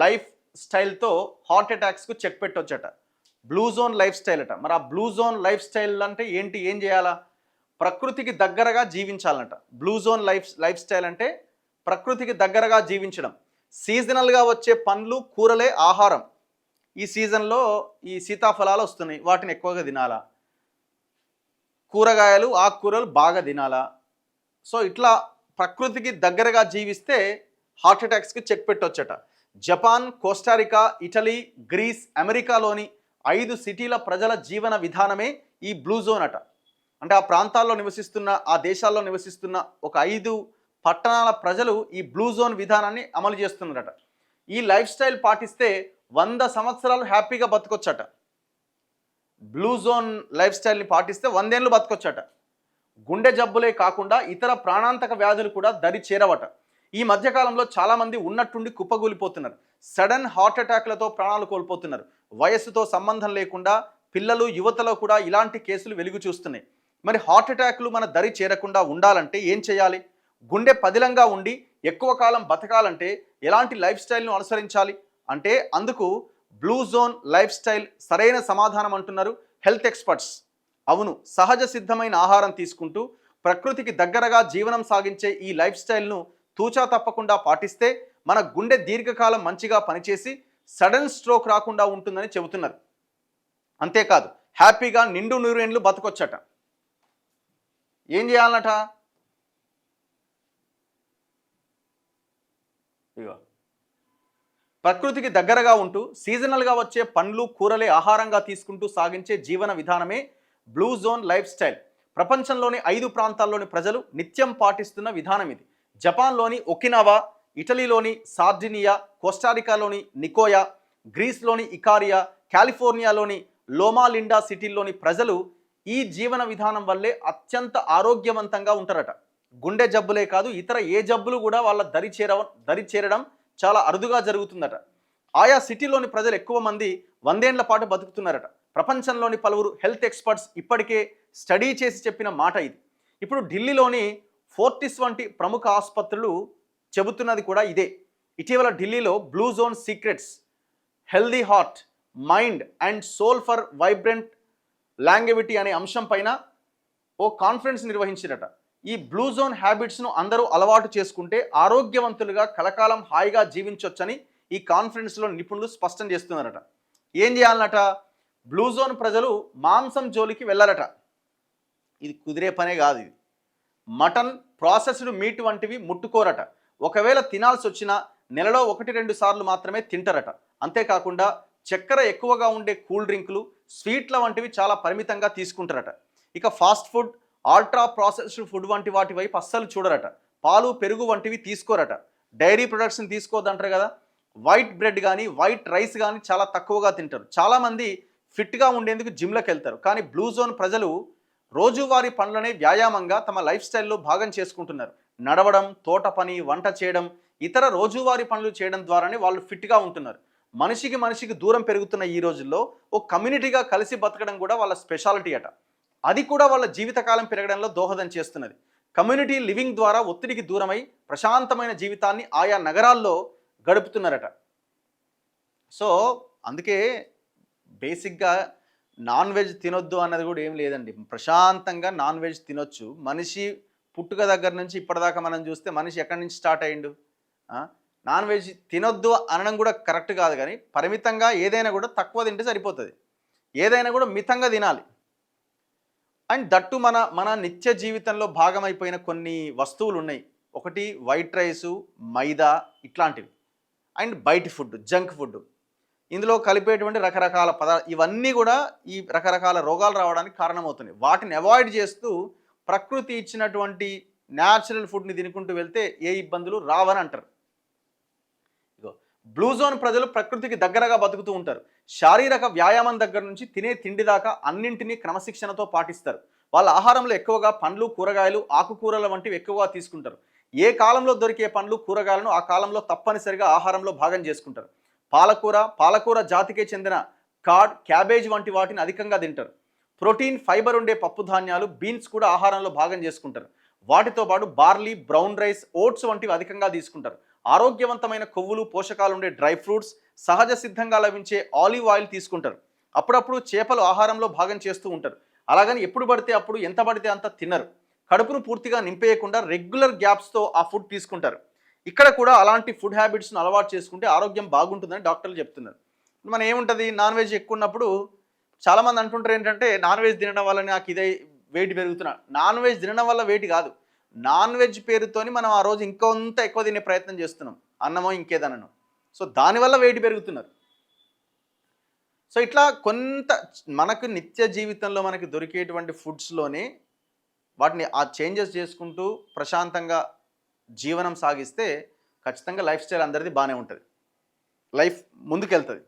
Life స్టైల్తో heart అటాక్స్కు check పెట్టొచ్చట. బ్లూ జోన్ లైఫ్ స్టైల్ అట. మరి ఆ బ్లూ జోన్ లైఫ్ స్టైల్ అంటే ఏంటి? ఏం చేయాలా? ప్రకృతికి దగ్గరగా జీవించాలంట. Blue zone life lifestyle అంటే ప్రకృతికి దగ్గరగా జీవించడం. సీజనల్గా వచ్చే పండ్లు కూరలే ఆహారం. ఈ సీజన్లో ఈ సీతాఫలాలు వస్తున్నాయి. వాటిని ఎక్కువగా తినాలా? కూరగాయలు ఆకుకూరలు బాగా తినాలా? సో ఇట్లా ప్రకృతికి దగ్గరగా జీవిస్తే హార్ట్ అటాక్స్కి check పెట్టొచ్చట. Japan Costa Rica Italy Greece అమెరికాలోని ఐదు సిటీల ప్రజల జీవన విధానమే ఈ బ్లూ జోన్ అట. అంటే ఆ ప్రాంతాల్లో నివసిస్తున్న ఆ దేశాల్లో నివసిస్తున్న ఒక ఐదు పట్టణాల ప్రజలు ఈ బ్లూ జోన్ విధానాన్ని అమలు చేస్తున్నారట. ఈ లైఫ్ స్టైల్ పాటిస్తే వంద సంవత్సరాలు హ్యాపీగా బతకొచ్చట. బ్లూ జోన్ లైఫ్ స్టైల్ని పాటిస్తే వందేళ్ళు బతకొచ్చట. గుండె జబ్బులే కాకుండా ఇతర ప్రాణాంతక వ్యాధులు కూడా దరి చేరవట. ఈ మధ్యకాలంలో చాలామంది ఉన్నట్టుండి కుప్పగూలిపోతున్నారు. సడన్ హార్ట్ అటాక్లతో ప్రాణాలు కోల్పోతున్నారు. వయస్సుతో సంబంధం లేకుండా పిల్లలు యువతలో కూడా ఇలాంటి కేసులు వెలుగు చూస్తున్నాయి. మరి హార్ట్ అటాక్లు మన దరి చేరకుండా ఉండాలంటే ఏం చేయాలి? గుండె పదిలంగా ఉండి ఎక్కువ కాలం బతకాలంటే ఎలాంటి లైఫ్ స్టైల్ను అనుసరించాలి? అంటే అందుకు బ్లూ జోన్ లైఫ్ స్టైల్ సరైన సమాధానం అంటున్నారు హెల్త్ ఎక్స్పర్ట్స్. అవును సహజ సిద్ధమైన ఆహారం తీసుకుంటూ ప్రకృతికి దగ్గరగా జీవనం సాగించే ఈ లైఫ్ స్టైల్ను తూచా తప్పకుండా పాటిస్తే మన గుండె దీర్ఘకాలం మంచిగా పనిచేసి సడన్ స్ట్రోక్ రాకుండా ఉంటుందని చెబుతున్నారు. అంతేకాదు హ్యాపీగా నిండు నూరేండ్లు బతకొచ్చట. ఏం చేయాలన్నట ఇగో. ప్రకృతికి దగ్గరగా ఉంటూ సీజనల్గా వచ్చే పండ్లు కూరలే ఆహారంగా తీసుకుంటూ సాగించే జీవన విధానమే బ్లూ జోన్ లైఫ్ స్టైల్. ప్రపంచంలోని ఐదు ప్రాంతాల్లోని ప్రజలు నిత్యం పాటిస్తున్న విధానం ఇది. జపాన్లోని ఒకినావా ఇటలీలోని సార్డినియా కోస్టారికాలోని నికోయా గ్రీస్లోని ఇకారియా కాలిఫోర్నియాలోని లోమాలిండా సిటీల్లోని ప్రజలు ఈ జీవన విధానం వల్లే అత్యంత ఆరోగ్యవంతంగా ఉంటారట. గుండె జబ్బులే కాదు ఇతర ఏ జబ్బులు కూడా వాళ్ళ దరి చేర దరి చేరడం చాలా అరుదుగా జరుగుతుందట. ఆయా సిటీలోని ప్రజలు ఎక్కువ మంది వందేండ్ల పాటు బతుకుతున్నారట. ప్రపంచంలోని పలువురు హెల్త్ ఎక్స్పర్ట్స్ ఇప్పటికే స్టడీ చేసి చెప్పిన మాట ఇది. ఇప్పుడు ఢిల్లీలోని ఫోర్టిస్ వంటి ప్రముఖ ఆసుపత్రులు చెబుతున్నది కూడా ఇదే. ఇటీవల ఢిల్లీలో blue zone secrets healthy heart mind and soul for vibrant longevity అనే అంశం పైన ఓ కాన్ఫరెన్స్ నిర్వహించిరట. ఈ బ్లూ జోన్ హ్యాబిట్స్ను అందరూ అలవాటు చేసుకుంటే ఆరోగ్యవంతులుగా కలకాలం హాయిగా జీవించవచ్చని ఈ కాన్ఫరెన్స్లో నిపుణులు స్పష్టం చేస్తున్నారట. ఏం చేయాలన్నట? బ్లూ జోన్ ప్రజలు మాంసం జోలికి వెళ్ళారట. ఇది కుదిరే పనే కాదు ఇది. మటన్ ప్రాసెస్డ్ మీట్ వంటివి ముట్టుకోరట. ఒకవేళ తినాల్సి వచ్చినా నెలలో ఒకటి రెండు సార్లు మాత్రమే తింటారట. అంతేకాకుండా చక్కెర ఎక్కువగా ఉండే కూల్ డ్రింకులు స్వీట్ల వంటివి చాలా పరిమితంగా తీసుకుంటారట. ఇక fast food ultra processed food వంటి వాటి వైపు అస్సలు చూడరట. పాలు పెరుగు వంటివి తీసుకోరట. డైరీ ప్రొడక్ట్స్ని తీసుకోవద్దంటారు కదా? వైట్ బ్రెడ్ కానీ వైట్ రైస్ కానీ చాలా తక్కువగా తింటారు. చాలామంది ఫిట్గా ఉండేందుకు జిమ్లకు వెళ్తారు కానీ బ్లూ జోన్ ప్రజలు రోజువారీ పనులనే వ్యాయామంగా తమ లైఫ్ స్టైల్లో భాగం చేసుకుంటున్నారు. నడవడం తోట పని వంట చేయడం ఇతర రోజువారీ పనులు చేయడం ద్వారానే వాళ్ళు ఫిట్గా ఉంటున్నారు. మనిషికి మనిషికి దూరం పెరుగుతున్న ఈ రోజుల్లో ఓ కమ్యూనిటీగా కలిసి బతకడం కూడా వాళ్ళ స్పెషాలిటీ అట. అది కూడా వాళ్ళ జీవితకాలం పెరగడంలో దోహదం చేస్తున్నది. కమ్యూనిటీ లివింగ్ ద్వారా ఒత్తిడికి దూరమై ప్రశాంతమైన జీవితాన్ని ఆయా నగరాల్లో గడుపుతున్నారట. సో అందుకే బేసిక్గా నాన్ వెజ్ తినొద్దు అన్నది కూడా ఏం లేదండి. ప్రశాంతంగా నాన్ వెజ్ తినొచ్చు. మనిషి పుట్టుక దగ్గర నుంచి ఇప్పటిదాకా మనం చూస్తే మనిషి ఎక్కడి నుంచి స్టార్ట్ అయ్యిండు? నాన్ వెజ్ తినొద్దు అనడం కూడా కరెక్ట్ కాదు కానీ పరిమితంగా ఏదైనా కూడా తక్కువ తింటే సరిపోతుంది. ఏదైనా కూడా మితంగా తినాలి. అండ్ దట్టు మన మన నిత్య జీవితంలో భాగమైపోయిన కొన్ని వస్తువులు ఉన్నాయి. ఒకటి వైట్ రైసు మైదా ఇట్లాంటివి. అండ్ బయట ఫుడ్ జంక్ ఫుడ్. ఇందులో కలిపేటువంటి రకరకాల పదార్థ ఇవన్నీ కూడా ఈ రకరకాల రోగాలు రావడానికి కారణమవుతున్నాయి. వాటిని అవాయిడ్ చేస్తూ ప్రకృతి ఇచ్చినటువంటి న్యాచురల్ ఫుడ్ని తినుకుంటూ వెళ్తే ఏ ఇబ్బందులు రావని అంటారు. ఇగో బ్లూ జోన్ ప్రజలు ప్రకృతికి దగ్గరగా బతుకుతూ ఉంటారు. శారీరక వ్యాయామం దగ్గర నుంచి తినే తిండి దాకా అన్నింటినీ క్రమశిక్షణతో పాటిస్తారు. వాళ్ళ ఆహారంలో ఎక్కువగా పండ్లు కూరగాయలు ఆకుకూరల వంటివి ఎక్కువగా తీసుకుంటారు. ఏ కాలంలో దొరికే పండ్లు కూరగాయలను ఆ కాలంలో తప్పనిసరిగా ఆహారంలో భాగం చేసుకుంటారు. పాలకూర పాలకూర జాతికే చెందిన కార్డ్ క్యాబేజ్ వంటి వాటిని అధికంగా తింటారు. ప్రోటీన్ ఫైబర్ ఉండే పప్పు ధాన్యాలు బీన్స్ కూడా ఆహారంలో భాగం చేసుకుంటారు. వాటితో పాటు బార్లీ బ్రౌన్ రైస్ ఓట్స్ వంటివి అధికంగా తీసుకుంటారు. ఆరోగ్యవంతమైన కొవ్వులు పోషకాలు ఉండే డ్రై ఫ్రూట్స్ సహజ సిద్ధంగా లభించే ఆలివ్ ఆయిల్ తీసుకుంటారు. అప్పుడప్పుడు చేపలు ఆహారంలో భాగం చేస్తూ ఉంటారు. అలాగని ఎప్పుడు పడితే అప్పుడు ఎంత పడితే అంత తినరు. కడుపును పూర్తిగా నింపేయకుండా రెగ్యులర్ గ్యాప్స్తో ఆ ఫుడ్ తీసుకుంటారు. ఇక్కడ కూడా అలాంటి ఫుడ్ హ్యాబిట్స్ను అలవాటు చేసుకుంటే ఆరోగ్యం బాగుంటుందని డాక్టర్లు చెప్తున్నారు. మనం ఏముంటుంది? నాన్ వెజ్ ఎక్కువ ఉన్నప్పుడు చాలామంది అంటుంటారు ఏంటంటే నాన్ వెజ్ తినడం వల్ల నాకు ఇదే వెయిట్ పెరుగుతున్నా. నాన్ వెజ్ తినడం వల్ల వెయిట్ కాదు. నాన్ వెజ్ పేరుతోని మనం ఆ రోజు ఇంకొంత ఎక్కువ తినే ప్రయత్నం చేస్తున్నాం. అన్నమో ఇంకేదనను. సో దానివల్ల వెయిట్ పెరుగుతున్నారు. సో ఇట్లా కొంత మనకు నిత్య జీవితంలో మనకి దొరికేటువంటి ఫుడ్స్లోనే వాటిని ఆ చేంజెస్ చేసుకుంటూ ప్రశాంతంగా జీవనం సాగిస్తే ఖచ్చితంగా లైఫ్ స్టైల్ అందరిది బాగానే ఉంటుంది. లైఫ్ ముందుకెళ్తుంది.